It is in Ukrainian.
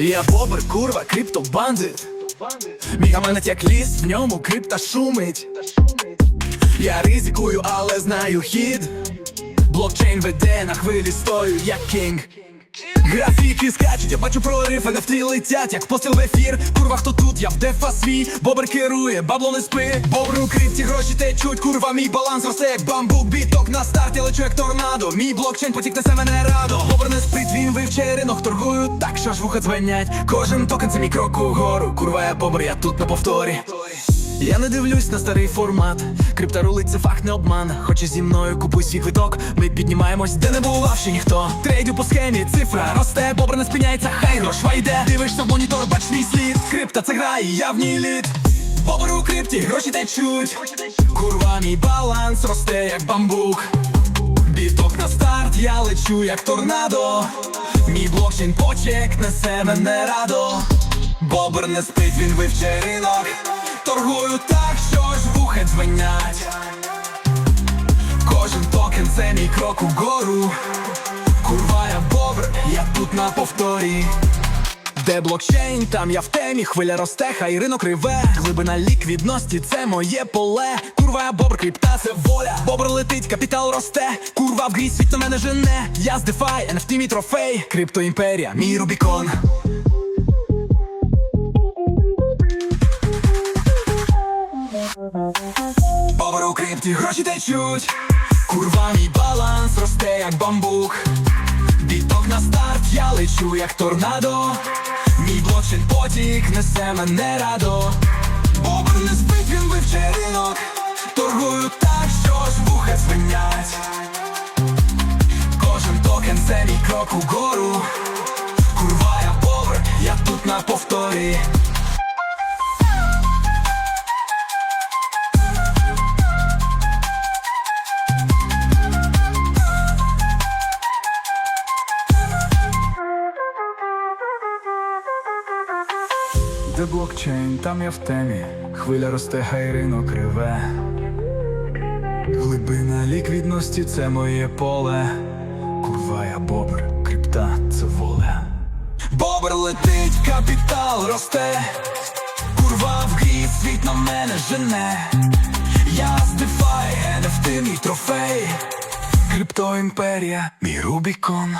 Я бобер, курва, криптобандит Мій гаманець як ліс, в ньому крипта шумить. Я ризикую, але знаю хід. Блокчейн веде на хвилі стою, як кінг Графіки скачуть, я бачу прорив, NFT летять, як постріл в ефір. Курва, хто тут, я в дефа свій. Бобер керує, бабло не спи. Бобер у крипті, гроші течуть, курва, мій баланс росте, як бамбук. Біток на старті, лечу як торнадо. Мій блокчейн потік несе мене радо. Бобер не спить, він вивчає ринок, торгую. Так, що ж вуха дзвенять? Кожен токен це мій крок угору. Курва, я бобер, я тут на повторі я не дивлюсь на старий формат. Крипта рулить, це факт не обман. Хочеш зі мною купуй свій квиток. Ми піднімаємось, де не бував ще ніхто. Трейдю по схемі, цифра росте, бобр не спиняється, хай грошва йде. Дивишся в монітор, бач мій слід. Крипта це гра, і я в ній лід. Бобр у крипті, гроші течуть. Курва, мій баланс росте, як бамбук. Біток на старт, я лечу, як торнадо. Мій блокчейн почек несе мене радо. Бобер не спить, він вивче ринок. Торгую так, що ж вухи дзвенять. Кожен токен це мій крок угору. Курва, я бобр, я тут на повторі. Де блокчейн, там я в темі, хвиля росте, хай ринок риве. Глибина ліквідності це моє поле. Курва, я бобр, крипта, це воля. Бобр летить, капітал росте. Курва в грі світ на мене жене. Я з DeFi, NFT мій трофей. Крипто імперія, мій Рубікон. Бобр у крипті, гроші течуть. Курва, мій баланс росте, як бамбук. Біток на старт, я лечу, як торнадо. Мій блокчейн потік несе мене радо. Бобр не спить, він вивче ринок. Торгую так, що ж вуха звенять. Кожен токен це мій крок угору. Курва, я бобр, я тут на повторі. Де блокчейн, там я в темі. Хвиля росте, хай ринок реве. Глибина ліквідності це моє поле. Курва, я бобр, крипта це воля. Бобр летить, капітал росте. Курва в грі, світ на мене жене. Я з DeFi, NFT мій трофей. Крипто імперія, мій Рубікон.